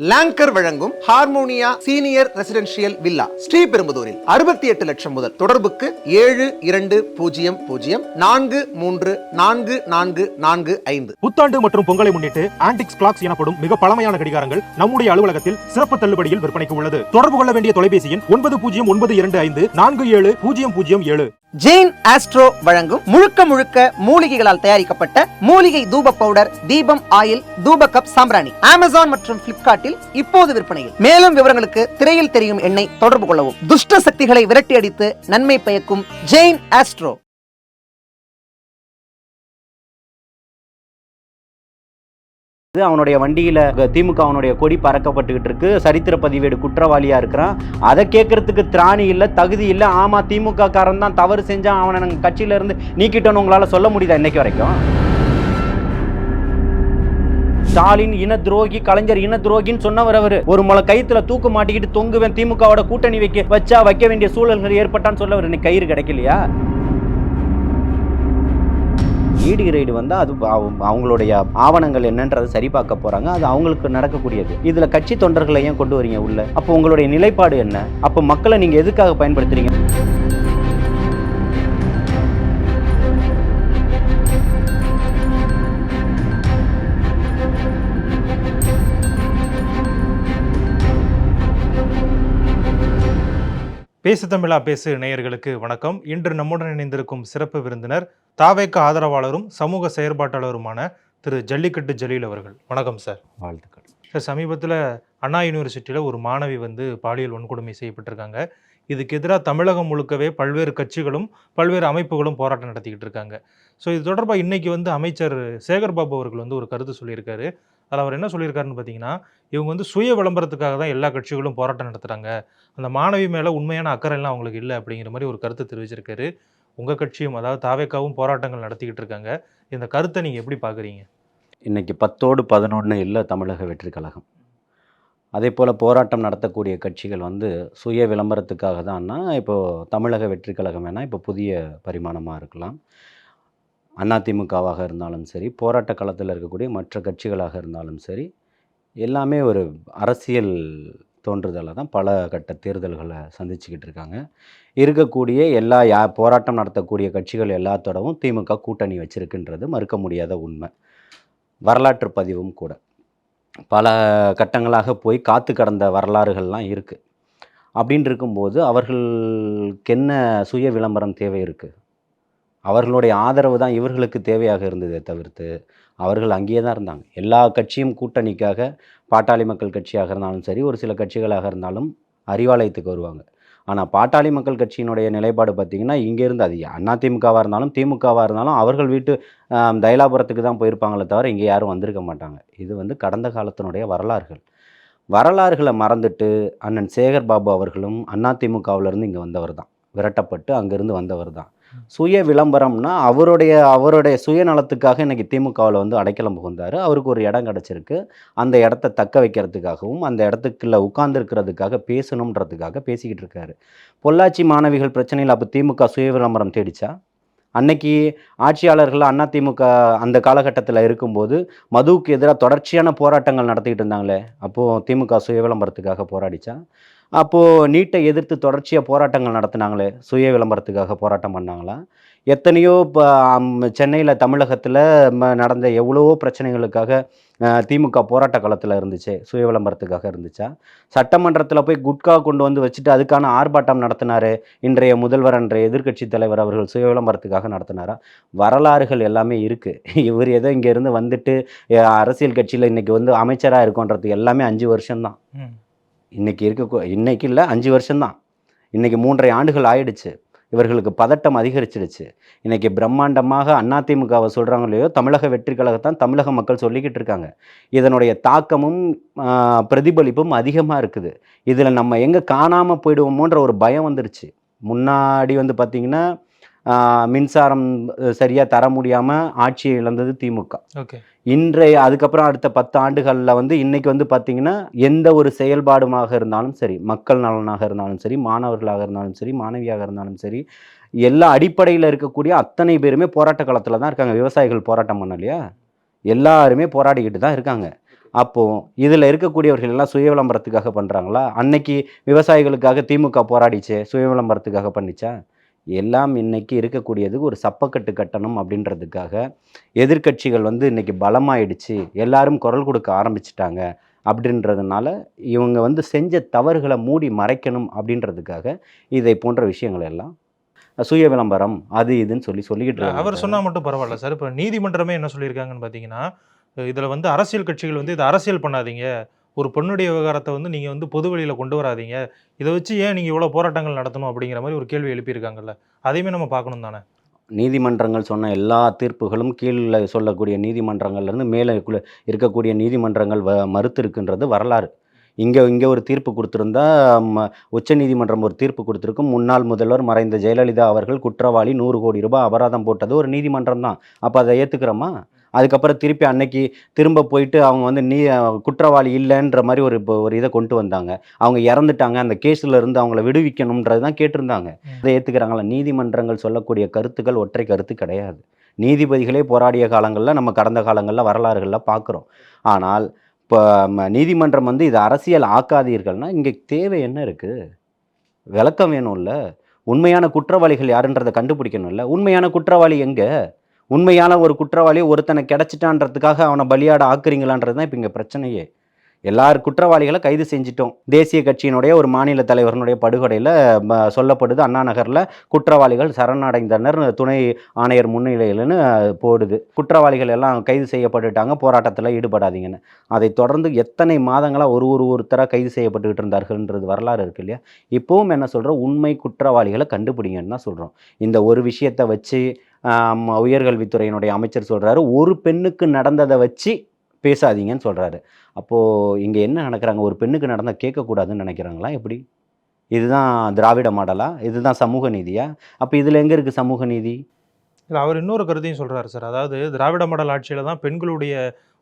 Longer வழங்கும் Harmonia senior residential villa ஸ்ரீபெரும்புதூரில் அறுபத்தி எட்டு லட்சம் முதல் தொடர்புக்கு ஏழு இரண்டு பூஜ்ஜியம் பூஜ்ஜியம் நான்கு மூன்று நான்கு நான்கு நான்கு ஐந்து. புத்தாண்டு மற்றும் பொங்கலை முன்னிட்டு ஆன்டிக்ஸ் கிளாக்ஸ் எனப்படும் மிக பழமையான கடிகாரங்கள் நம்முடைய அலுவலகத்தில் சிறப்பு தள்ளுபடியில் விற்பனைக்கு உள்ளது. தொடர்பு கொள்ள வேண்டிய தொலைபேசி எண் ஒன்பது பூஜ்ஜியம் ஒன்பது இரண்டு ஐந்து நான்கு ஏழு பூஜ்ஜியம் பூஜ்ஜியம் ஏழு. ஜெயின் ஆஸ்ட்ரோ வழங்கும் முழுக்க முழுக்க மூலிகைகளால் தயாரிக்கப்பட்ட மூலிகை தூப பவுடர் தீபம் ஆயில் தூப கப் சாம்பிராணி. அமேசான் மற்றும் பிளிப்கார்ட்டில் இப்போது விற்பனையில். மேலும் விவரங்களுக்கு திரையில் தெரியும் எண்ணை தொடர்பு கொள்ளவும். துஷ்ட சக்திகளை விரட்டி அடித்து நன்மை பயக்கும் ஜெயின் ஆஸ்ட்ரோ. இது அவனுடைய வண்டியில திமுக அவனுடைய கொடி பறக்கப்பட்டுக்கிட்டு இருக்கு. சரித்திர பதிவேடு குற்றவாளியா இருக்கிறான். அதை கேட்கறதுக்கு திராணி இல்லை தகுதி இல்லை. ஆமா திமுக காரன் தான் தவறு செஞ்சான். அவனை நாங்கள் கட்சியில இருந்து நீக்கிட்டோன்னு உங்களால சொல்ல முடியுதா இன்னைக்கு வரைக்கும்? ஸ்டாலின் இன துரோகி கலைஞர் இன துரோகின்னு சொன்னவர் அவர். ஒரு முளை கயித்துல தூக்கு மாட்டிக்கிட்டு தொங்குவேன் திமுகவோட கூட்டணி வைக்க வச்சா வைக்க வேண்டிய சூழல்கள் ஏற்பட்டான்னு சொல்லவர் இன்னைக்கு கயிறு கிடைக்கலையா? ஈடு ரைடு வந்தால் அது அவங்க- அவங்களுடைய ஆவணங்கள் என்னன்றதை சரி பார்க்க போகிறாங்க அது அவங்களுக்கு நடக்கக்கூடியது. இதில் கட்சி தொண்டர்களை ஏன் கொண்டு வரீங்க உள்ள? அப்போ உங்களுடைய நிலைப்பாடு என்ன? அப்போ மக்களை நீங்கள் எதுக்காக பயன்படுத்துறீங்க? பேசு தமிழா பேசு நேயர்களுக்கு வணக்கம். இன்று நம்முடன் இணைந்திருக்கும் சிறப்பு விருந்தினர் தாவேக்க ஆதரவாளரும் சமூக செயற்பாட்டாளருமான திரு ஜல்லிக்கட்டு ஜலீல் அவர்கள். வணக்கம் சார். வாழ்த்துக்கள். சார் சமீபத்தில் அண்ணா யூனிவர்சிட்டியில் ஒரு மாணவி வந்து பாலியல் வன்கொடுமை செய்யப்பட்டிருக்காங்க. இதுக்கு எதிராக தமிழகம் முழுக்கவே பல்வேறு கட்சிகளும் பல்வேறு அமைப்புகளும் போராட்டம் நடத்திக்கிட்டு இருக்காங்க. ஸோ இது தொடர்பாக இன்னைக்கு வந்து அமைச்சர் சேகர் பாபு அவர்கள் வந்து ஒரு கருத்து சொல்லியிருக்காரு. அதில் அவர் என்ன சொல்லியிருக்காருன்னு பார்த்தீங்கன்னா இவங்க வந்து சுய விளம்பரத்துக்காக தான் எல்லா கட்சிகளும் போராட்டம் நடத்துகிறாங்க அந்த மாணவி மேலே உண்மையான அக்கறைலாம் அவங்களுக்கு இல்லை அப்படிங்கிற மாதிரி ஒரு கருத்து தெரிவிச்சிருக்காரு. உங்கள் கட்சியும் அதாவது தாவேக்காவும் போராட்டங்கள் நடத்திக்கிட்டு இருக்காங்க. இந்த கருத்தை நீங்கள் எப்படி பார்க்குறீங்க? இன்னைக்கு பத்தோடு பதினொன்று இல்லை தமிழக வெற்றி கழகம். அதே போல் போராட்டம் நடத்தக்கூடிய கட்சிகள் வந்து சுய விளம்பரத்துக்காக தான்னா இப்போது தமிழக வெற்றி கழகம் வேணால் இப்போ புதிய பரிமாணமாக இருக்கலாம். அதிமுகவாக இருந்தாலும் சரி போராட்ட களத்தில் இருக்கக்கூடிய மற்ற கட்சிகளாக இருந்தாலும் சரி எல்லாமே ஒரு அரசியல் தோன்றுதலில் தான் பல கட்ட தேர்தல்களை சந்திச்சுக்கிட்டு இருக்காங்க. இருக்கக்கூடிய எல்லா யா போராட்டம் நடத்தக்கூடிய கட்சிகள் எல்லாத்தோடவும் திமுக கூட்டணி வச்சிருக்குன்றது மறுக்க முடியாத உண்மை. வரலாற்று பதிவும் கூட. பல கட்டங்களாக போய் காத்து கடந்த வரலாறுகள்லாம் இருக்குது அப்படின்னு இருக்கும்போது அவர்களுக்கு என்ன சுய விளம்பரம் தேவை இருக்குது அவர்களுடைய ஆதரவு தான் இவர்களுக்கு தேவையாக இருந்ததே தவிர்த்து அவர்கள் அங்கேயே தான் இருந்தாங்க. எல்லா கட்சியும் கூட்டணிக்காக பாட்டாளி மக்கள் கட்சியாக இருந்தாலும் சரி ஒரு சில கட்சிகளாக இருந்தாலும் அறிவாலயத்துக்கு வருவாங்க. ஆனால் பாட்டாளி மக்கள் கட்சியினுடைய நிலைப்பாடு பார்த்திங்கன்னா இங்கேருந்து அது அதிமுகவாக இருந்தாலும் திமுகவாக இருந்தாலும் அவர்கள் வீட்டு தைலாபுரத்துக்கு தான் போயிருப்பாங்களே தவிர இங்கே யாரும் வந்திருக்க மாட்டாங்க. இது வந்து கடந்த காலத்தினுடைய வரலாறுகள். வரலாறுகளை மறந்துட்டு அண்ணன் சேகர் பாபு அவர்களும் அதிமுகவிலேருந்து இங்கே வந்தவர் தான். விரட்டப்பட்டு அங்கேருந்து வந்தவர் தான். சுய விளம்பரம்னா அவருடைய அவருடைய சுயநலத்துக்காக இன்றைக்கி திமுகவில் வந்து அடைக்கலம் புகுந்தார். அவருக்கு ஒரு இடம் கிடச்சிருக்கு. அந்த இடத்த தக்க வைக்கிறதுக்காகவும் அந்த இடத்துக்குள்ள உட்கார்ந்துருக்கிறதுக்காக பேசணுன்றதுக்காக பேசிக்கிட்டு இருக்காரு. பொள்ளாச்சி மாணவிகள் பிரச்சனையில் அப்போ திமுக சுய விளம்பரம் தேடிச்சா? அன்னைக்கு ஆட்சியாளர்கள் அதிமுக அந்த காலகட்டத்தில் இருக்கும்போது மதுவுக்கு எதிராக தொடர்ச்சியான போராட்டங்கள் நடத்திக்கிட்டு இருந்தாங்களே அப்போது திமுக சுய விளம்பரத்துக்காக போராடிச்சா? அப்போது நீட்டை எதிர்த்து தொடர்ச்சியாக போராட்டங்கள் நடத்தினாங்களே சுய விளம்பரத்துக்காக போராட்டம் பண்ணாங்களா? எத்தனையோ இப்போ சென்னையில் தமிழகத்தில் நடந்த எவ்வளவோ பிரச்சனைகளுக்காக திமுக போராட்ட காலத்தில் இருந்துச்சு சுய விளம்பரத்துக்காக இருந்துச்சா? சட்டமன்றத்தில் போய் குட்கா கொண்டு வந்து வச்சுட்டு அதுக்கான ஆர்ப்பாட்டம் நடத்தினார் இன்றைய முதல்வர் அன்றைய எதிர்க்கட்சி தலைவர் அவர்கள் சுய விளம்பரத்துக்காக நடத்தினாரா? வரலாறுகள் எல்லாமே இருக்குது இவர் ஏதோ இங்கேருந்து வந்துட்டு அரசியல் கட்சியில் இன்றைக்கி வந்து அமைச்சராக இருக்கோன்றது எல்லாமே அஞ்சு வருஷம்தான். இன்றைக்கி இருக்க இன்னைக்கு இல்லை அஞ்சு வருஷம்தான். இன்றைக்கி மூன்றரை ஆண்டுகள் ஆயிடுச்சு. இவர்களுக்கு பதட்டம் அதிகரிச்சிடுச்சு. இன்றைக்கி பிரம்மாண்டமாக அதிமுகவை சொல்கிறாங்க இல்லையோ தமிழக வெற்றி கழகத்தான் தமிழக மக்கள் சொல்லிக்கிட்டு இருக்காங்க. இதனுடைய தாக்கமும் பிரதிபலிப்பும் அதிகமாக இருக்குது. இதில் நம்ம எங்கே காணாமல் போயிடுவோமோன்ற ஒரு பயம் வந்துருச்சு. முன்னாடி வந்து பார்த்திங்கன்னா மின்சாரம் சரியாக தர முடியாமல் ஆட்சியை இழந்தது திமுக. ஓகே. இன்றைய அதுக்கப்புறம் அடுத்த பத்து ஆண்டுகளில் வந்து இன்னைக்கு வந்து பார்த்தீங்கன்னா எந்த ஒரு செயல்பாடுமாக இருந்தாலும் சரி மக்கள் நலனாக இருந்தாலும் சரி மாணவர்களாக இருந்தாலும் சரி மாணவியாக இருந்தாலும் சரி எல்லா அடிப்படையில் இருக்கக்கூடிய அத்தனை பேருமே போராட்ட காலத்தில் தான் இருக்காங்க. விவசாயிகள் போராட்டம் பண்ணலையா? எல்லாருமே போராடிக்கிட்டு தான் இருக்காங்க. அப்போது இதில் இருக்கக்கூடியவர்கள் எல்லாம் சுய விளம்பரத்துக்காக பண்ணுறாங்களா அன்னைக்கு விவசாயிகளுக்காக திமுக போராடிச்சே சுய விளம்பரத்துக்காக பண்ணிச்சா? எல்லாம் இன்னைக்கு இருக்கக்கூடியது ஒரு சப்பக்கட்டு கட்டணம் அப்படின்றதுக்காக எதிர்க்கட்சிகள் வந்து இன்னைக்கு பலமாயிடுச்சு எல்லாரும் குரல் கொடுக்க ஆரம்பிச்சிட்டாங்க அப்படின்றதுனால இவங்க வந்து செஞ்ச தவறுகளை மூடி மறைக்கணும் அப்படின்றதுக்காக இதை போன்ற விஷயங்கள் எல்லாம் சுய விளம்பரம் அது இதுன்னு சொல்லி சொல்லிக்கிட்டு அவர் சொன்னா மட்டும் பரவாயில்ல சார். இப்போ நீதிமன்றமே என்ன சொல்லியிருக்காங்கன்னு பார்த்தீங்கன்னா இதில் வந்து அரசியல் கட்சிகள் வந்து இதை அரசியல் பண்ணாதீங்க. ஒரு பொண்ணுடைய விவகாரத்தை வந்து நீங்கள் வந்து பொது வெளியில் கொண்டு வராதீங்க. இதை வச்சு ஏன் நீங்கள் இவ்வளோ போராட்டங்கள் நடத்தணும் அப்படிங்கிற மாதிரி ஒரு கேள்வி எழுப்பியிருக்காங்கல்ல. அதையுமே நம்ம பார்க்கணும் தானே? நீதிமன்றங்கள் சொன்ன எல்லா தீர்ப்புகளும் கீழே சொல்லக்கூடிய நீதிமன்றங்கள்லேருந்து மேலே இருக்கக்கூடிய நீதிமன்றங்கள் வ மறுத்திருக்குன்றது வரலாறு. இங்கே இங்கே ஒரு தீர்ப்பு கொடுத்துருந்தா உச்ச நீதிமன்றம் ஒரு தீர்ப்பு கொடுத்துருக்கும். முன்னாள் முதல்வர் மறைந்த ஜெயலலிதா அவர்கள் குற்றவாளி நூறு கோடி ரூபாய் அபராதம் போட்டது ஒரு நீதிமன்றம் தான் அப்போ அதை ஏற்றுக்கிறோமா அதுக்கப்புறம் திருப்பி அன்னைக்கு திரும்ப போயிட்டு அவங்க வந்து நீ குற்றவாளி இல்லைன்ற மாதிரி ஒரு இப்போ ஒரு இதை கொண்டு வந்தாங்க. அவங்க இறந்துட்டாங்க. அந்த கேஸில் இருந்து அவங்கள விடுவிக்கணுன்றது தான் கேட்டிருந்தாங்க. அதை ஏற்றுக்கிறாங்களா நீதிமன்றங்கள் சொல்லக்கூடிய கருத்துக்கள் ஒற்றை கருத்து கிடையாது. நீதிபதிகளே போராடிய காலங்களில் நம்ம கடந்த காலங்களில் வரலாறுகளில் பார்க்குறோம் ஆனால் இப்போ நீதிமன்றம் வந்து இது அரசியல் ஆக்காதீர்கள்னா இங்கே தேவை என்ன இருக்குது விளக்கம் வேணும்ல. உண்மையான குற்றவாளிகள் யாருன்றதை கண்டுபிடிக்கணும்ல. உண்மையான குற்றவாளி எங்கே? உண்மையான ஒரு குற்றவாளி ஒருத்தனை கிடச்சிட்டான்றதுக்காக அவனை பலியாட ஆக்குறீங்களான்றது தான் இப்போ இங்கே பிரச்சனையே. எல்லார் குற்றவாளிகளை கைது செஞ்சிட்டோம். தேசிய கட்சியினுடைய ஒரு மாநில தலைவரனுடைய படுகொலையில் சொல்லப்படுது அண்ணா நகரில் குற்றவாளிகள் சரணடைந்தனர். துணை ஆணையர் முன்னிலையில்னு போடுது. குற்றவாளிகள் எல்லாம் கைது செய்யப்பட்டுட்டாங்க. போராட்டத்தில் ஈடுபடாதீங்கன்னு. அதை தொடர்ந்து எத்தனை மாதங்களாக ஒரு ஒரு ஒருத்தராக கைது செய்யப்பட்டுக்கிட்டு இருந்தார்கள்ன்றது வரலாறு இருக்கு இல்லையா? இப்போவும் என்ன சொல்கிறோம் உண்மை குற்றவாளிகளை கண்டுபிடிங்கன்னு தான் சொல்கிறோம் இந்த ஒரு விஷயத்தை வச்சு உயர்கல்வித்துறையினுடைய அமைச்சர் சொல்கிறாரு ஒரு பெண்ணுக்கு நடந்ததை வச்சு பேசாதீங்கன்னு சொல்கிறாரு அப்போது இங்கே என்ன நடக்கிறாங்க? ஒரு பெண்ணுக்கு நடந்தால் கேட்கக்கூடாதுன்னு நினைக்கிறாங்களா? எப்படி? இதுதான் திராவிட மாடலா? இதுதான் சமூக நீதியா? அப்போ இதில் எங்கே இருக்குது சமூக நீதி? இல்லை அவர் இன்னொரு கருத்தையும் சொல்கிறாரு சார். அதாவது திராவிட மாடல் ஆட்சியில் தான் பெண்களுடைய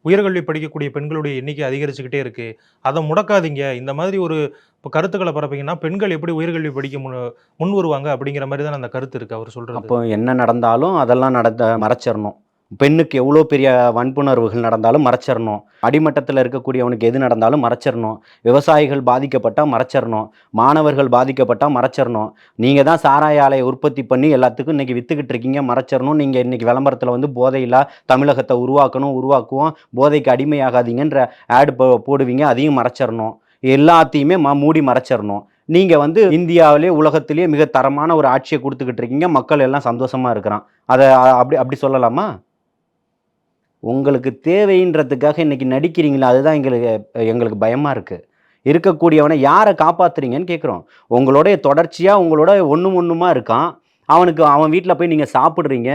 உயர்கல்வி படிக்கக்கூடிய பெண்களுடைய எண்ணிக்கை அதிகரிச்சுக்கிட்டே இருக்கு. அதை முடக்காதீங்க. இந்த மாதிரி ஒரு இப்போ கருத்துக்களை பரப்பீங்கன்னா பெண்கள் எப்படி உயர்கல்வி படிக்க முன் முன் வருவாங்க அப்படிங்கிற மாதிரி தான் அந்த கருத்து இருக்கு. அவர் சொல்றது. அப்போ என்ன நடந்தாலும் அதெல்லாம் நடந்த மறைச்சிடணும். பெண்ணுக்கு எவ்வளோ பெரிய வன்புணர்வுகள் நடந்தாலும் மறைச்சிடணும். அடிமட்டத்தில் இருக்கக்கூடியவனுக்கு எது நடந்தாலும் மறைச்சிடணும். விவசாயிகள் பாதிக்கப்பட்டால் மறைச்சிடணும். மாணவர்கள் பாதிக்கப்பட்டால் மறைச்சிடணும். நீங்கள் தான் சாராய ஆலையை உற்பத்தி பண்ணி எல்லாத்துக்கும் இன்றைக்கி விற்றுக்கிட்டு இருக்கீங்க. மறைச்சிடணும். நீங்கள் இன்றைக்கி விளம்பரத்தில் வந்து போதையில்லா தமிழகத்தை உருவாக்கணும் உருவாக்குவோம். போதைக்கு அடிமையாகாதீங்கன்ற ஆடு போடுவீங்க. அதையும் மறைச்சிடணும். எல்லாத்தையுமே ம மூடி மறைச்சிடணும். நீங்கள் வந்து இந்தியாவிலே உலகத்திலேயே மிக தரமான ஒரு ஆட்சியை கொடுத்துக்கிட்டு இருக்கீங்க. மக்கள் எல்லாம் சந்தோஷமாக இருக்கிறான். அதை அப்படி அப்படி சொல்லலாமா? உங்களுக்கு தேவைன்றதுக்காக இன்னைக்கு நடிக்கிறீங்களா? அதுதான் எங்களுக்கு எங்களுக்கு பயமாக இருக்குது இருக்கக்கூடியவனை யாரை காப்பாத்துறீங்கன்னு கேட்குறோம் உங்களுடைய தொடர்ச்சியாக உங்களோட ஒன்றும் ஒன்றுமா இருக்கான். அவனுக்கு அவன் வீட்டில் போய் நீங்கள் சாப்பிட்றீங்க.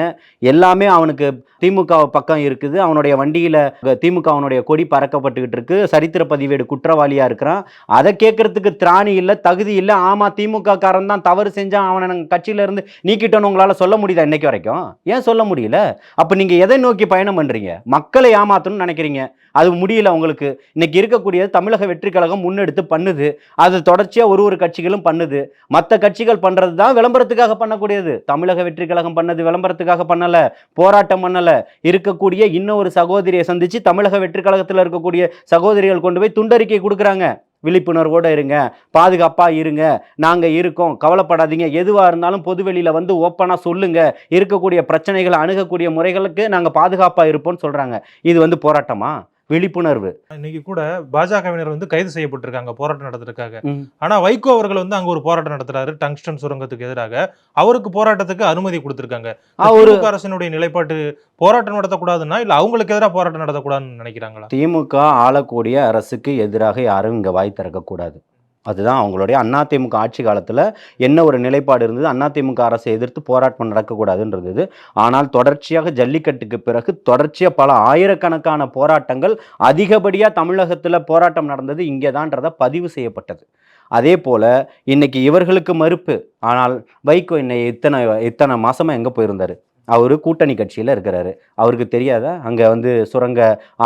எல்லாமே அவனுக்கு திமுக பக்கம் இருக்குது. அவனுடைய வண்டியில் திமுக அவனுடைய கொடி பறக்கப்பட்டுக்கிட்டு இருக்கு. சரித்திர பதிவேடு குற்றவாளியாக இருக்கிறான். அதை கேட்கறதுக்கு திராணி இல்லை தகுதி இல்லை. ஆமாம் திமுக காரன் தான் தவறு செஞ்சான் அவனை நாங்கள் கட்சியிலேருந்து நீக்கிட்டோன்னு உங்களால் சொல்ல முடியுதா இன்னைக்கு வரைக்கும்? ஏன் சொல்ல முடியல? அப்போ நீங்கள் எதை நோக்கி பயணம் பண்ணுறீங்க மக்களை ஏமாற்றணும்னு நினைக்கிறீங்க. அது முடியல உங்களுக்கு. இன்னைக்கு இருக்கக்கூடியது தமிழக வெற்றி கழகம் முன்னெடுத்து பண்ணுது. அது தொடர்ச்சியாக ஒரு ஒரு கட்சிகளும் பண்ணுது. மற்ற கட்சிகள் பண்ணுறது தான் விளம்பரத்துக்காக பண்ணக்கூடிய கிடையாது. தமிழக வெற்றி கழகம் பண்ணது விளம்பரத்துக்காக பண்ணலை போராட்டம் பண்ணலை. இருக்கக்கூடிய இன்னொரு சகோதரியை சந்திச்சு தமிழக வெற்றி கழகத்தில் இருக்கக்கூடிய சகோதரிகள் கொண்டு போய் துண்டறிக்கை கொடுக்குறாங்க. விழிப்புணர்வோடு இருங்க பாதுகாப்பாக இருங்க நாங்கள் இருக்கோம் கவலைப்படாதீங்க. எதுவாக இருந்தாலும் பொதுவெளியில் வந்து ஓப்பனாக சொல்லுங்கள் இருக்கக்கூடிய பிரச்சனைகளை அணுகக்கூடிய முறைகளுக்கு நாங்கள் பாதுகாப்பாக இருப்போம்னு சொல்கிறாங்க இது வந்து போராட்டமா? விழிப்புணர்வு. இன்னைக்கு கூட பாஜகவினர் வந்து கைது செய்யப்பட்டிருக்காங்க போராட்டம் நடத்துறதுக்காக. ஆனா வைகோ அவர்கள் வந்து அங்க ஒரு போராட்டம் நடத்துறாரு டங்ஸ்டன் சுரங்கத்துக்கு எதிராக. அவருக்கு போராட்டத்துக்கு அனுமதி கொடுத்திருக்காங்க. திமுக அரசினுடைய நிலைப்பாட்டு போராட்டம் நடத்தக்கூடாதுன்னா இல்ல அவங்களுக்கு எதிராக போராட்டம் நடத்தக்கூடாதுன்னு நினைக்கிறாங்களா? திமுக ஆளக்கூடிய அரசுக்கு எதிராக யாரும் இங்கே வாய் திறக்கக்கூடாது. அதுதான் அவங்களுடைய அதிமுக ஆட்சி காலத்தில் என்ன ஒரு நிலைப்பாடு இருந்தது? அதிமுக அரசை எதிர்த்து போராட்டம் நடக்கக்கூடாதுன்றது. ஆனால் தொடர்ச்சியாக ஜல்லிக்கட்டுக்கு பிறகு தொடர்ச்சியாக பல ஆயிரக்கணக்கான போராட்டங்கள் அதிகப்படியாக தமிழகத்தில் போராட்டம் நடந்தது இங்கே தான்றதை பதிவு செய்யப்பட்டது. அதே போல் இன்னைக்கு இவர்களுக்கு மறுப்பு. ஆனால் வைகோ என்னை இத்தனை இத்தனை மாதமாக எங்கே போயிருந்தார்? அவர் கூட்டணி கட்சியில் இருக்கிறாரு. அவருக்கு தெரியாதா? அங்கே வந்து சுரங்க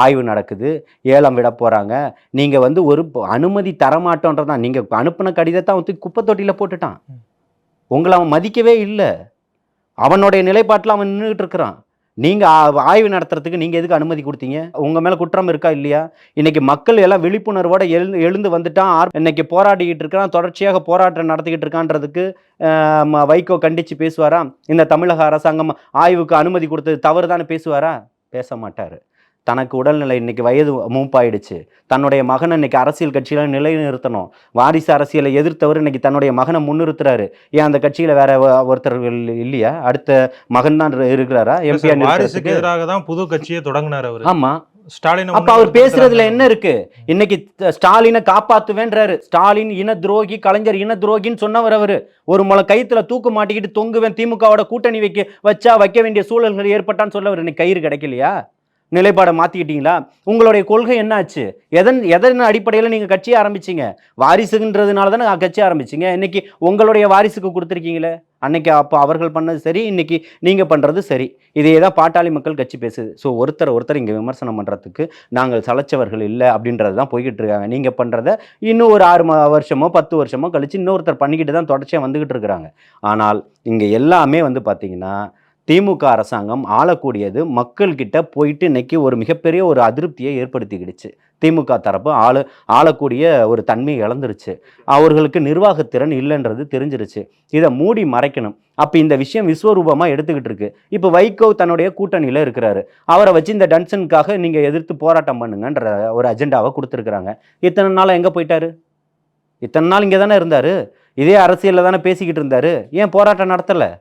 ஆய்வு நடக்குது. ஏலம் விட போகிறாங்க நீங்கள் வந்து ஒரு அனுமதி தரமாட்டோன்றதான் நீங்கள் அனுப்பின கடிதத்தை அவன் தூக்கி குப்பை தொட்டியில் போட்டுட்டான் உங்களை அவன் மதிக்கவே இல்லை. அவனுடைய நிலைப்பாட்டில் அவன் நின்றுட்டு இருக்கிறான். நீங்கள் ஆ- ஆய்வு நடத்துறதுக்கு நீங்கள் எதுக்கு அனுமதி கொடுத்தீங்க? உங்கள் மேலே குற்றம் இருக்கா இல்லையா? இன்னைக்கு மக்கள் எல்லாம் விழிப்புணர்வோடு எழுந்து எழுந்து வந்துட்டான். ஆர்- இன்னைக்கு போராடிக்கிட்டு இருக்கான் தொடர்ச்சியாக போராட்டம் நடத்திக்கிட்டு இருக்கான்றதுக்கு ம- வைகோ கண்டித்து பேசுவாரா? இந்த தமிழக அரசாங்கம் ஆய்வுக்கு அனுமதி கொடுத்தது தவறு தானே பேசுவாரா? பேச மாட்டார். தனக்கு உடல்நிலை இன்னைக்கு வயது மூப்பாயிடுச்சு. தன்னுடைய மகனை இன்னைக்கு அரசியல் கட்சியில நிலைநிறுத்தணும். வாரிசு அரசியலை எதிர்த்தவர் இன்னைக்கு தன்னுடைய மகனை முன்னிறுத்துறாரு. ஏன் அந்த கட்சியில வேற ஒருத்தர் இல்- இல்லையா? அடுத்த மகன் தான் இருக்கிறாரா? எம்பியா வாரிசுக்கு எதிராக தான் புது கட்சியை தொடங்கினார் அவரு. ஆமா. ஸ்டாலின் அப்ப அவர் பேசுறதுல என்ன இருக்கு? இன்னைக்கு ஸ்டாலினை காப்பாத்துவேன்றாரு. ஸ்டாலின் இன துரோகி கலைஞர் இன துரோகின்னு சொன்னவர் அவரு. ஒரு முளை கயித்துல தூக்கு மாட்டிக்கிட்டு தொங்குவேன் திமுகவோட கூட்டணி வைக்க வச்சா வைக்க வேண்டிய சூழல்கள் ஏற்பட்டான்னு சொல்லவர் இன்னைக்கு கயிறு கிடைக்கலையா? நிலைப்பாடை மாற்றிக்கிட்டீங்களா உங்களுடைய கொள்கை என்னாச்சு? எதன் எதன் அடிப்படையில் நீங்கள் கட்சியை ஆரம்பிச்சீங்க? வாரிசுன்றதுனால தானே கட்சி ஆரம்பிச்சிங்க. இன்றைக்கி உங்களுடைய வாரிசுக்கு கொடுத்துருக்கீங்களே? அன்னைக்கு அப்போ அவர்கள் பண்ணது சரி இன்றைக்கி நீங்கள் பண்ணுறது சரி. இதே தான் பாட்டாளி மக்கள் கட்சி பேசுது. ஸோ ஒருத்தர் ஒருத்தர் இங்கே விமர்சனம் பண்ணுறதுக்கு நாங்கள் சலைச்சவர்கள் இல்லை அப்படின்றது தான் போய்கிட்டு இருக்காங்க. நீங்கள் பண்ணுறத இன்னும் ஒரு ஆறு மா- வருஷமோ பத்து வருஷமோ கழிச்சு இன்னொருத்தர் பண்ணிக்கிட்டு தான் தொடர்ச்சியாக வந்துக்கிட்டு இருக்கிறாங்க. ஆனால் இங்கே எல்லாமே வந்து பார்த்திங்கன்னா திமுக அரசாங்கம் ஆளக்கூடியது மக்கள்கிட்ட போயிட்டு இன்னைக்கு ஒரு மிகப்பெரிய ஒரு அதிருப்தியை ஏற்படுத்திக்கிடுச்சு. திமுக தரப்பு ஆளு ஆளக்கூடிய ஒரு தன்மையை இழந்துருச்சு. அவர்களுக்கு நிர்வாகத்திறன் இல்லைன்றது தெரிஞ்சிருச்சு. இதை மூடி மறைக்கணும். அப்போ இந்த விஷயம் விஸ்வரூபமாக எடுத்துக்கிட்டு இருக்கு. இப்போ வைகோ தன்னுடைய கூட்டணியில் இருக்கிறாரு. அவரை வச்சு இந்த டன்சனுக்காக நீங்கள் எதிர்த்து போராட்டம் பண்ணுங்கன்ற ஒரு அஜெண்டாவை கொடுத்துருக்குறாங்க. இத்தனை நாள் எங்கே போயிட்டாரு? இத்தனை நாள் இங்கே தானே இருந்தார்? இதே அரசியலில் தானே பேசிக்கிட்டு இருந்தார்? ஏன் போராட்டம் நடத்தலை?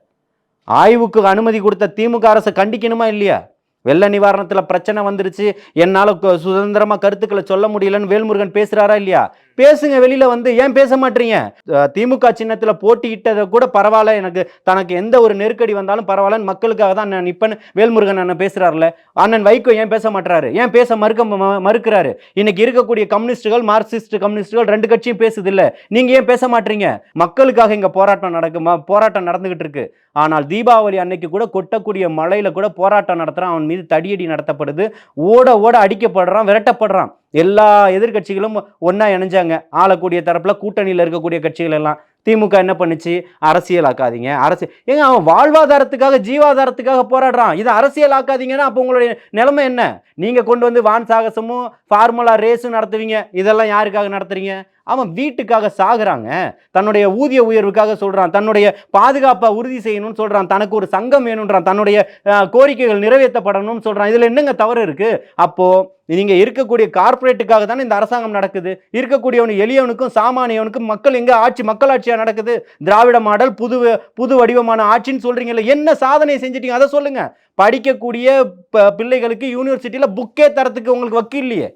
ஆய்வுக்கு அனுமதி கொடுத்த திமுக அரசு கண்டிக்கணுமா இல்லையா? வெள்ள நிவாரணத்தில் பிரச்சனை வந்துருச்சு. என்னால் சுதந்திரமாக கருத்துக்களை சொல்ல முடியலன்னு வேல்முருகன் பேசுகிறாரா இல்லையா? பேசுங்க வெளியில வந்து. ஏன் பேச மாட்டீங்க? திமுக சின்னத்தில் போட்டியிட்டதை கூட பரவாயில்ல. எனக்கு தனக்கு எந்த ஒரு நெருக்கடி வந்தாலும் பரவாயில்லன்னு மக்களுக்காக தான் நான் நிப்பேன்னு வேல்முருகன் அண்ணன் பேசுறாருல அண்ணன் வைகோ ஏன் பேச மாட்டாரு ஏன் பேச மறுக்க ம- மறுக்கிறாரு? இன்னைக்கு இருக்கக்கூடிய கம்யூனிஸ்டுகள் மார்க்சிஸ்ட் கம்யூனிஸ்டுகள் ரெண்டு கட்சியும் பேசுது இல்ல நீங்க ஏன் பேச மாட்டீங்க? மக்களுக்காக இங்க போராட்டம் நடக்குமா? போராட்டம் நடந்துகிட்டு இருக்கு. ஆனால் தீபாவளி அன்னைக்கு கூட கொட்டக்கூடிய மழையில கூட போராட்டம் நடத்துறான். அவன் மீது தடியடி நடத்தப்படுது. ஓட ஓட அடிக்கப்படுறான் விரட்டப்படுறான். எல்லா எதிர்க்கட்சிகளும் ஒன்றா இணைஞ்சாங்க. ஆளக்கூடிய தரப்பில் கூட்டணியில் இருக்கக்கூடிய கட்சிகள் எல்லாம். திமுக என்ன பண்ணுச்சு? அரசியலாக்காதீங்க. அரசியல் ஏங்க அவன் வாழ்வாதாரத்துக்காக ஜீவாதாரத்துக்காக போராடுறான். இதை அரசியலாக்காதீங்கன்னா அப்போ உங்களுடைய நிலைமை என்ன? நீங்கள் கொண்டு வந்து வான் சாகசமும் ஃபார்முலா ரேஸும் நடத்துவீங்க. இதெல்லாம் யாருக்காக நடத்துறீங்க? அவன் வீட்டுக்காக சாகுறாங்க. தன்னுடைய ஊதிய உயர்வுக்காக சொல்கிறான் தன்னுடைய பாதுகாப்பை உறுதி செய்யணும்னு சொல்கிறான் தனக்கு ஒரு சங்கம் வேணுன்றான் தன்னுடைய கோரிக்கைகள் நிறைவேற்றப்படணும்னு சொல்கிறான் இதில் என்னங்க தவறு இருக்குது அப்போது நீங்கள் இருக்கக்கூடிய கார்ப்பரேட்டுக்காக தானே இந்த அரசாங்கம் நடக்குது. இருக்கக்கூடியவனு எளியவனுக்கும் சாமானியவனுக்கும் மக்கள் எங்கே ஆட்சி மக்களாட்சியாக நடக்குது? திராவிட மாடல் புது புது வடிவமான ஆட்சின்னு சொல்றீங்கல்ல என்ன சாதனை செஞ்சிட்டீங்க? அதை சொல்லுங்கள் படிக்கக்கூடிய ப- பிள்ளைகளுக்கு யூனிவர்சிட்டியில் புக்கே தரத்துக்கு உங்களுக்கு வக்கீல் இல்லையே.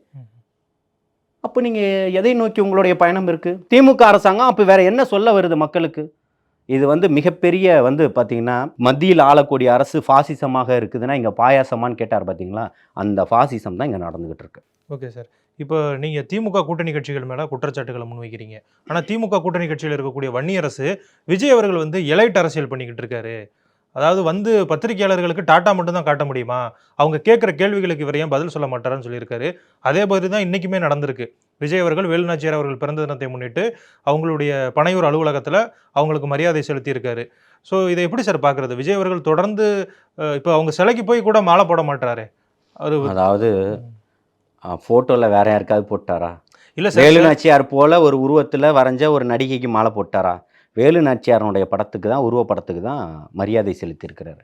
அப்போ நீங்கள் எதை நோக்கி உங்களுடைய பயணம் இருக்குது திமுக அரசாங்கம் அப்போ வேறு என்ன சொல்ல வருது மக்களுக்கு? இது வந்து மிகப்பெரிய வந்து பார்த்தீங்கன்னா மத்தியில் ஆளக்கூடிய அரசு ஃபாசிசமாக இருக்குதுன்னா இங்கே பாயாசமான்னு கேட்டார் பார்த்தீங்களா அந்த ஃபாசிசம் தான் இங்கே நடந்துகிட்டு இருக்கு. Okay sir. இப்போ நீங்கள் திமுக கூட்டணி கட்சிகள் மேலே குற்றச்சாட்டுகளை முன்வைக்கிறீங்க. ஆனால் திமுக கூட்டணி கட்சியில் இருக்கக்கூடிய வன்னியரசு விஜய் அவர்கள் வந்து எலைட் அரசியல் பண்ணிக்கிட்டு இருக்காரு. அதாவது வந்து பத்திரிகையாளர்களுக்கு டாட்டா மட்டும் தான் காட்ட முடியுமா? அவங்க கேட்குற கேள்விகளுக்கு இவர் ஏன் பதில் சொல்ல மாட்டாருன்னு சொல்லியிருக்காரு. அதே மாதிரி தான் இன்னைக்குமே நடந்திருக்கு. விஜய் அவர்கள் வேலுநாச்சியார் அவர்கள் பிறந்த தினத்தை முன்னிட்டு அவங்களுடைய பனையூர் அலுவலகத்தில் அவங்களுக்கு மரியாதை செலுத்தியிருக்காரு. ஸோ இதை எப்படி சார் பார்க்குறது? விஜய் அவர்கள் தொடர்ந்து இப்போ அவங்க சிலைக்கு போய் கூட மாலை போட மாட்டாரு. அவரு அதாவது ஃபோட்டோவில் வேற யாருக்காவது போட்டாரா? இல்ல சார் வேலு நாச்சியார் போல ஒரு உருவத்தில் வரைஞ்ச ஒரு நடிகைக்கு மாலை போட்டாரா? வேலு நாச்சியாரனுடைய படத்துக்கு தான் உருவப்படத்துக்கு தான் மரியாதை செலுத்தியிருக்கிறார்.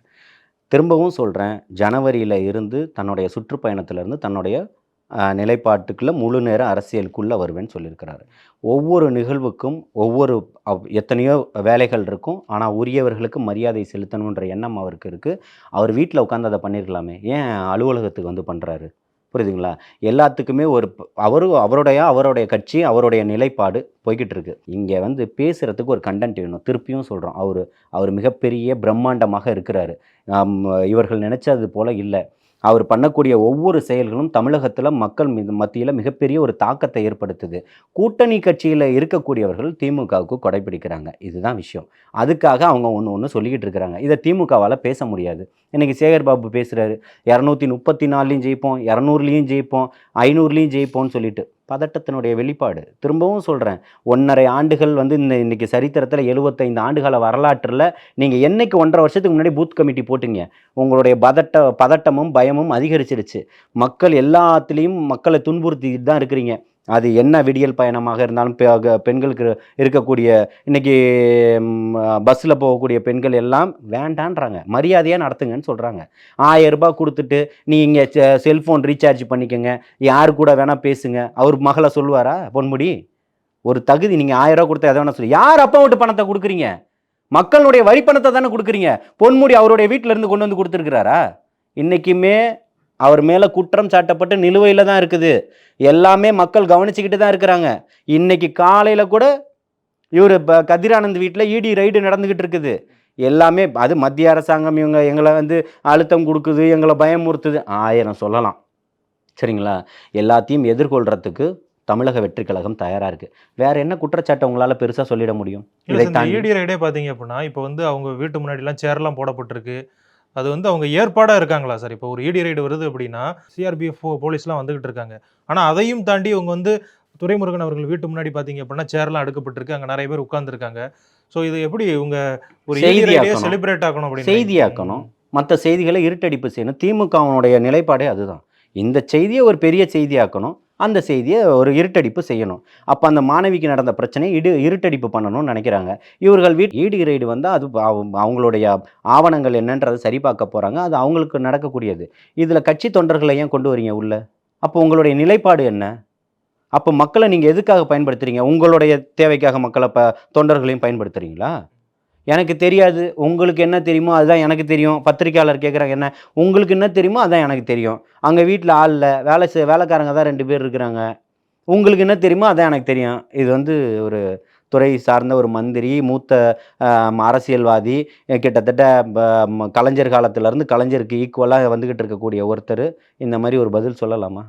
திரும்பவும் சொல்கிறேன் ஜனவரியில் இருந்து தன்னுடைய சுற்றுப்பயணத்திலிருந்து தன்னுடைய நிலைப்பாட்டுக்குள்ளே முழு நேரம் அரசியலுக்குள்ளே வருவேன்னு சொல்லியிருக்கிறாரு. ஒவ்வொரு நிகழ்வுக்கும் ஒவ்வொரு அவ்- எத்தனையோ வேலைகள் இருக்கும். ஆனால் உரியவர்களுக்கு மரியாதை செலுத்தணுன்ற எண்ணம் அவருக்கு இருக்குது அவர் வீட்டில் உட்காந்து அதை பண்ணியிருக்கலாமே ஏன் அலுவலகத்துக்கு வந்து பண்ணுறாரு புரியுதுங்களா? எல்லாத்துக்குமே ஒரு அவரு அவருடைய அவருடைய கட்சி அவருடைய நிலைப்பாடு போய்கிட்டு இருக்கு இங்கே வந்து பேசுகிறதுக்கு ஒரு கண்டென்ட் வேணும். திருப்பியும் சொல்கிறோம் அவர் அவர் மிகப்பெரிய பிரம்மாண்டமாக இருக்கிறாரு. இவர்கள் நினச்சது போல் இல்லை. அவர் பண்ணக்கூடிய ஒவ்வொரு செயல்களும் தமிழகத்தில் மக்கள் மத்தியில் மிகப்பெரிய ஒரு தாக்கத்தை ஏற்படுத்துது. கூட்டணி கட்சியில் இருக்கக்கூடியவர்கள் திமுகவுக்கு கொடைப்பிடிக்கிறாங்க இதுதான் விஷயம். அதுக்காக அவங்க ஒன்று ஒன்று சொல்லிக்கிட்டு இருக்கிறாங்க. இதை திமுகவால் பேச முடியாது. இன்றைக்கி சேகர் பாபு பேசுகிறாரு இரநூத்தி முப்பத்தி நாலுலேயும் ஜெயிப்போம் இரநூறுலேயும் ஜெயிப்போம் ஐநூறுலையும் ஜெயிப்போம்னு சொல்லிட்டு. பதட்டத்தினுடைய வெளிப்பாடு. திரும்பவும் சொல்கிறேன் ஒன்றரை ஆண்டுகள் வந்து இந்த இன்னைக்கு சரித்திரத்தில் எழுபத்தைந்து ஆண்டுகால வரலாற்றில் நீங்கள் என்றைக்கு ஒன்றரை வருஷத்துக்கு முன்னாடி பூத் கமிட்டி போட்டீங்க? உங்களுடைய பதட்ட பதட்டமும் பயமும் அதிகரிச்சிருச்சு. மக்கள் எல்லாத்துலேயும் மக்களை துன்புறுத்திட்டு தான் இருக்கிறீங்க. அது என்ன விடியல் பயணமாக இருந்தாலும் பெ- பெண்களுக்கு இருக்கக்கூடிய இன்னைக்கு பஸ்ஸில் போகக்கூடிய பெண்கள் எல்லாம் வேண்டான்றாங்க. மரியாதையாக நடத்துங்கன்னு சொல்கிறாங்க ஆயிரம் ரூபாய் கொடுத்துட்டு நீங்கள் செல்ஃபோன் ரீசார்ஜ் பண்ணிக்கோங்க. யார் கூட வேணால் பேசுங்க. அவர் மகளை சொல்லுவாரா பொன்முடி? ஒரு தகுதி நீங்கள் ஆயிரம் கொடுத்தா எதை வேணால் சொல்லி. யார் அப்பா விட்டு பணத்தை கொடுக்குறீங்க? மக்களுடைய வரி பணத்தை தானே கொடுக்குறீங்க? பொன்முடி அவருடைய வீட்டிலேருந்து கொண்டு வந்து கொடுத்துருக்கிறாரா? இன்றைக்குமே அவர் மேலே குற்றம் சாட்டப்பட்டு நிலுவையில் தான் இருக்குது. எல்லாமே மக்கள் கவனிச்சுக்கிட்டு தான் இருக்கிறாங்க. இன்னைக்கு காலையில் கூட இவர் இப்போ கதிரானந்த் வீட்டில் இடி ரைடு நடந்துக்கிட்டு இருக்குது. எல்லாமே அது மத்திய அரசாங்கம் இவங்க எங்களை வந்து அழுத்தம் கொடுக்குது எங்களை பயமுறுத்துது ஆயிரம் சொல்லலாம். சரிங்களா? எல்லாத்தையும் எதிர்கொள்றதுக்கு தமிழக வெற்றி கழகம் தயாராக இருக்குது வேற என்ன குற்றச்சாட்டை உங்களால் பெருசாக சொல்லிட முடியும்? இதை ஈடி ரைடே பாத்தீங்க அப்படின்னா இப்போ வந்து அவங்க வீட்டு முன்னாடிலாம் சேர்லாம் போடப்பட்டிருக்கு. அது வந்து அவங்க ஏற்பாடா இருக்காங்களா? சார் இப்போ ஒரு ஈடி ரைடு வருது அப்படின்னா சிஆர்பிஎஃப் போலீஸ்லாம் வந்துகிட்டு இருக்காங்க. ஆனா அதையும் தாண்டி இவங்க வந்து துரைமுருகன் அவர்கள் வீட்டு முன்னாடி பாத்தீங்க அப்படின்னா சேர்லாம் அடுக்கப்பட்டிருக்கு. அங்க நிறைய பேர் உட்கார்ந்துருக்காங்க. ஸோ இது எப்படி இவங்க ஒரு செய்தியாக்கணும். செலிப்ரேட் ஆக்கணும் அப்படின்னு செய்தியாக்கணும். மற்ற செய்திகளை இருட்டடிப்பு செய்யணும். திமுகவினுடைய நிலைப்பாடே அதுதான். இந்த செய்தியை ஒரு பெரிய செய்தியாக்கணும். அந்த செய்தியை ஒரு இருட்டடிப்பு செய்யணும். அப்போ அந்த மாணவிக்கு நடந்த பிரச்சனை இடு இருட்டடிப்பு பண்ணணும்னு நினைக்கிறாங்க. இவர்கள் வீட் ஈடு இரைடு வந்தால் அது அவங்க- அவங்களுடைய ஆவணங்கள் என்னன்றதை சரிபார்க்க போகிறாங்க அது அவங்களுக்கு நடக்கக்கூடியது. இதில் கட்சி தொண்டர்களை ஏன் கொண்டு வரீங்க உள்ள? அப்போ உங்களுடைய நிலைப்பாடு என்ன? அப்போ மக்களை நீங்கள் எதுக்காக பயன்படுத்துறீங்க? உங்களுடைய தேவைக்காக மக்களை ப தொண்டர்களையும் பயன்படுத்துறீங்களா? எனக்கு தெரியாது உங்களுக்கு என்ன தெரியுமோ அதுதான் எனக்கு தெரியும். பத்திரிக்கையாளர் கேட்குறாங்க என்ன? உங்களுக்கு என்ன தெரியுமோ அதான் எனக்கு தெரியும். அங்கே வீட்டில் ஆள் இல்லை வேலை செய் வேலைக்காரங்க தான் ரெண்டு பேர் இருக்கிறாங்க. உங்களுக்கு என்ன தெரியுமோ அதான் எனக்கு தெரியும். இது வந்து ஒரு துறை சார்ந்த ஒரு மந்திரி மூத்த அரசியல்வாதி கிட்டத்தட்ட ப- ம- கலைஞர் காலத்திலேருந்து கலைஞருக்கு ஈக்குவலாக வந்துக்கிட்டு இருக்கக்கூடிய ஒருத்தர். இந்த மாதிரி ஒரு பதில் சொல்லலாமா?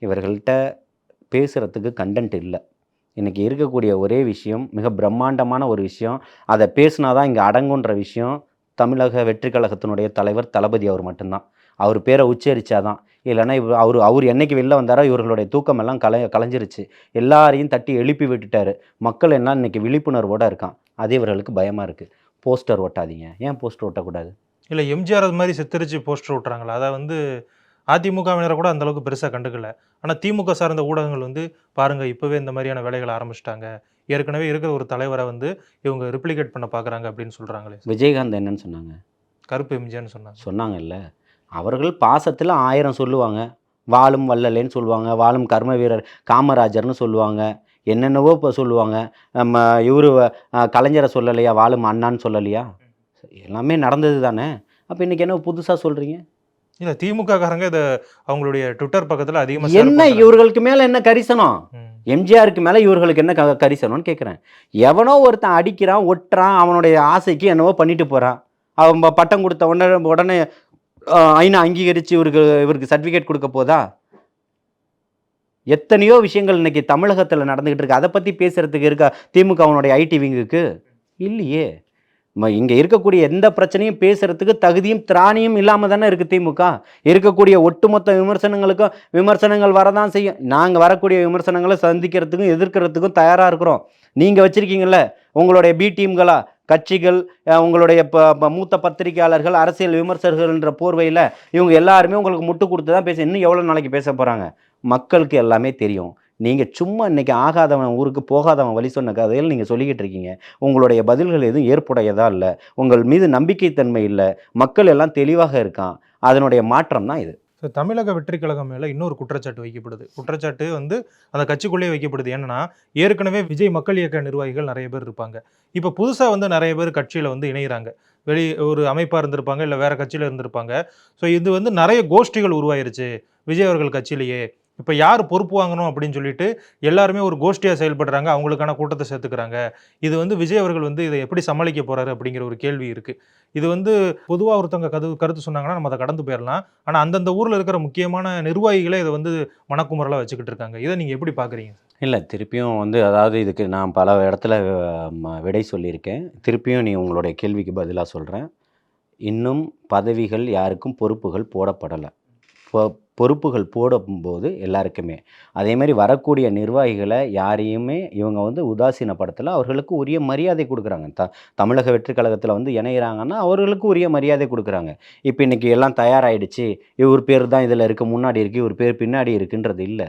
இவர்கள்ட்ட பேசுகிறதுக்கு கண்டென்ட் இல்லை. இன்றைக்கி இருக்கக்கூடிய ஒரே விஷயம் மிக பிரம்மாண்டமான ஒரு விஷயம். அதை பேசினாதான் இங்கே அடங்குன்ற விஷயம். தமிழக வெற்றி கழகத்தினுடைய தலைவர் தளபதி அவர் மட்டும்தான். அவர் பேரை உச்சரித்தாதான் இல்லைன்னா இவர் அவர் அவர் என்னைக்கு வெளில வந்தாரோ இவர்களுடைய தூக்கமெல்லாம் கலை கலைஞ்சிருச்சு. எல்லாரையும் தட்டி எழுப்பி விட்டுட்டாரு. மக்கள் எல்லாம் இன்றைக்கி விழிப்புணர்வோட இருக்கான். அது இவர்களுக்கு பயமாக இருக்குது போஸ்டர் ஒட்டாதீங்க ஏன் போஸ்டர் ஒட்டக்கூடாது இல்லை எம்ஜிஆர் அது மாதிரி சித்தரிச்சு போஸ்டர் விட்டுறாங்களா அதை வந்து அதிமுகவினரை கூட அந்த அளவுக்கு பெருசா கண்டுக்கல. ஆனா திமுக சார்ந்த ஊடகங்கள் வந்து பாருங்க இப்பவே இந்த மாதிரியான வேலைகளை ஆரம்பிச்சிட்டாங்க. ஏற்கனவே இருக்கிற ஒரு தலைவரை வந்து இவங்க ரிப்ளிகேட் பண்ண பாக்குறாங்க அப்படின்னு சொல்றாங்களே. விஜயகாந்த் என்னன்னு சொன்னாங்க. கருப்பு எம்ஜிஆர்னு சொன்னாங்க. சொன்னாங்கல்ல. அவர்கள் பாசத்தில் ஆயிரம் சொல்லுவாங்க. வாழும் வள்ளலேன்னு சொல்லுவாங்க. வாழும் கர்ம வீரர் காமராஜர்னு சொல்லுவாங்க. என்னென்னவோ இப்போ சொல்லுவாங்க. நம்ம இவர் கலைஞரை சொல்லலையா? வாழும் அண்ணான்னு சொல்லலையா? எல்லாமே நடந்தது தானே அப்போ இன்றைக்கி என்ன புதுசாக சொல்கிறீங்க இல்ல திமுக காரங்க இதை அவங்களுடைய ட்விட்டர் பக்கத்துல அதிகமா share என்ன. இவர்களுக்கு மேலே என்ன கரிசனம். எம்ஜிஆருக்கு மேலே இவர்களுக்கு என்ன கரிசனம்னு கேட்குறேன் எவனோ ஒருத்தன் அடிக்கிறான் ஒட்டுறான் அவனுடைய ஆசைக்கு என்னவோ பண்ணிட்டு போகிறான் அவன் பட்டம் கொடுத்த உடனே உடனே ஐநா அங்கீகரித்து இவருக்கு இவருக்கு சர்டிஃபிகேட் கொடுக்க போதா? எத்தனையோ விஷயங்கள் இன்னைக்கு தமிழகத்தில் நடந்துகிட்டு இருக்கு. அதை பற்றி பேசுறதுக்கு இருக்கா திமுகவனுடைய ஐடி விங்குக்கு? இல்லையே. இங்கே இருக்கக்கூடிய எந்த பிரச்சனையும் பேசுறதுக்கு தகுதியும் திராணியும் இல்லாமல் தானே இருக்கு திமுக. இருக்கக்கூடிய ஒட்டுமொத்த விமர்சனங்களுக்கும் விமர்சனங்கள் வரதான் செய்யும். நாங்கள் வரக்கூடிய விமர்சனங்களை சந்திக்கிறதுக்கும் எதிர்க்கிறதுக்கும் தயாராக இருக்கிறோம். நீங்கள் வச்சிருக்கீங்கல்ல உங்களுடைய பி டீம்களா கட்சிகள் உங்களுடைய மூத்த பத்திரிகையாளர்கள் அரசியல் விமர்சகர்கள்ன்ற போர்வையில் இவங்க எல்லாருமே உங்களுக்கு முட்டு கொடுத்து தான் பேச இன்னும் எவ்வளோ நாளைக்கு பேச போகிறாங்க மக்களுக்கு எல்லாமே தெரியும். நீங்கள் சும்மா இன்னைக்கு ஆகாதவன் ஊருக்கு போகாதவன் வழி சொன்ன கதையில் நீங்கள் சொல்லிக்கிட்டு இருக்கீங்க. உங்களுடைய பதில்கள் எதுவும் ஏற்புடையதா இல்லை? உங்கள் மீது நம்பிக்கைத்தன்மை இல்லை. மக்கள் எல்லாம் தெளிவாக இருக்கான். அதனுடைய மாற்றம் தான் இது. ஸோ தமிழக வெற்றி கழகம் மேலே இன்னொரு குற்றச்சாட்டு வைக்கப்படுது. குற்றச்சாட்டு வந்து அந்த கட்சிக்குள்ளேயே வைக்கப்படுது. என்னன்னா ஏற்கனவே விஜய் மக்கள் இயக்க நிர்வாகிகள் நிறைய பேர் இருப்பாங்க. இப்போ புதுசாக வந்து நிறைய பேர் கட்சியில் வந்து இணைகிறாங்க வெளி ஒரு அமைப்பாக இருந்திருப்பாங்க இல்லை வேற கட்சியில் இருந்திருப்பாங்க. ஸோ இது வந்து நிறைய கோஷ்டிகள் உருவாயிருச்சு. விஜய் அவர்கள் கட்சியிலேயே. இப்போ யார் பொறுப்பு வாங்கணும் அப்படின்னு சொல்லிட்டு எல்லாருமே ஒரு கோஷ்டியாக செயல்படுறாங்க அவங்களுக்கான கூட்டத்தை சேர்த்துக்கிறாங்க. இது வந்து விஜய் அவர்கள் வந்து இதை எப்படி சமாளிக்க போகிறாரு அப்படிங்கிற ஒரு கேள்வி இருக்குது இது வந்து பொதுவாக ஒருத்தவங்க கது கருத்து சொன்னாங்கன்னா நம்ம அதை கடந்து போயிடலாம் ஆனால் அந்தந்த ஊரில் இருக்கிற முக்கியமான நிர்வாகிகளே இதை வந்து மனக்குமுறலாக வச்சுக்கிட்டு இருக்காங்க. இதை நீங்கள் எப்படி பார்க்குறீங்க இல்லை திருப்பியும் வந்து அதாவது இதுக்கு நான் பல இடத்துல ம- விடை சொல்லியிருக்கேன். திருப்பியும் நீ உங்களுடைய கேள்விக்கு பதிலாக சொல்கிறேன் இன்னும் பதவிகள் யாருக்கும் பொறுப்புகள் போடப்படலை. பொறுப்புகள் போடும்போது எல்லாருக்குமே. அதே மாதிரி வரக்கூடிய நிர்வாகிகளை யாரையுமே இவங்க வந்து உதாசீனப்படுத்தல அவர்களுக்கு உரிய மரியாதை கொடுக்குறாங்க. த தமிழக வெற்றி கழகத்தில் வந்து இணையிறாங்கன்னா அவர்களுக்கு உரிய மரியாதை கொடுக்குறாங்க. இப்போ இன்னைக்கு எல்லாம் தயாராகிடுச்சு இவர் பேர் தான் இதில் இருக்க முன்னாடி இருக்குது இவர் பேர் பின்னாடி இருக்குன்றது இல்லை.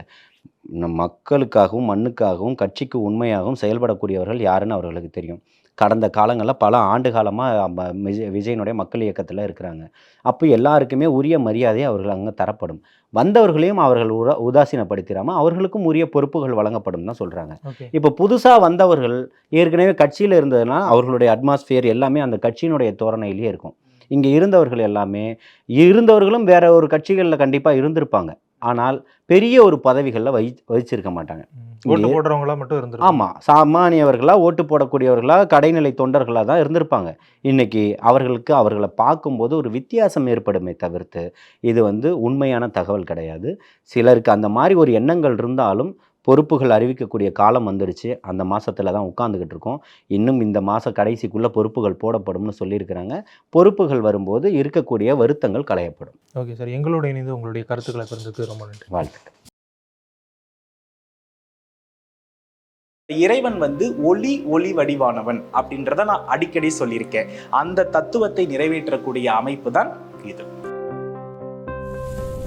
மக்களுக்காகவும் மண்ணுக்காகவும் கட்சிக்கு உண்மையாகவும் செயல்படக்கூடியவர்கள் யாருன்னு அவர்களுக்கு தெரியும். கடந்த காலங்களில் பல ஆண்டு காலமாக விஜய் விஜயனுடைய மக்கள் இயக்கத்தில் இருக்கிறாங்க. அப்போ எல்லாருக்குமே உரிய மரியாதை அவர்கள் அங்கே தரப்படும். வந்தவர்களையும் அவர்கள் உர உதாசீனப்படுத்திடாமல் அவர்களுக்கும் உரிய பொறுப்புகள் வழங்கப்படும் தான் சொல்கிறாங்க இப்போ புதுசாக வந்தவர்கள் ஏற்கனவே கட்சியில் இருந்ததுன்னா அவர்களுடைய அட்மாஸ்பியர் எல்லாமே அந்த கட்சியினுடைய தோரணையிலேயே இருக்கும். இங்கே இருந்தவர்கள் எல்லாமே இருந்தவர்களும் வேற ஒரு கட்சிகளில் கண்டிப்பாக இருந்திருப்பாங்க. ஆனால் பெரிய ஒரு பதவிகளில் வை வகிச்சிருக்க மாட்டாங்க. ஓட்டு போடுறவங்களா மட்டும் இருந்திருக்கும் ஆமாம் சாமானியவர்களா ஓட்டு போடக்கூடியவர்களா கடைநிலை தொண்டர்களாக தான் இருந்திருப்பாங்க. இன்னைக்கு அவர்களுக்கு அவர்களை பார்க்கும்போது ஒரு வித்தியாசம் ஏற்படுமே தவிர்த்து இது வந்து உண்மையான தகவல் கிடையாது. சிலருக்கு அந்த மாதிரி ஒரு எண்ணங்கள் இருந்தாலும் பொறுப்புகள் அறிவிக்கக்கூடிய காலம் வந்துடுச்சு அந்த மாசத்துல தான் உட்காந்துக்கிட்டு இருக்கோம். இன்னும் இந்த மாத கடைசிக்குள்ளே பொறுப்புகள் போடப்படும்னு சொல்லியிருக்கிறாங்க. பொறுப்புகள் வரும்போது இருக்கக்கூடிய வருத்தங்கள் களையப்படும். Okay sir. எங்களோட இணைந்து உங்களுடைய கருத்துக்களை பிறந்ததுக்கு ரொம்ப நன்றி. வாழ்த்துக்கள். இறைவன் வந்து ஒளி ஒளி வடிவானவன் அப்படின்றத நான் அடிக்கடி சொல்லியிருக்கேன். அந்த தத்துவத்தை நிறைவேற்றக்கூடிய அமைப்பு தான் இது.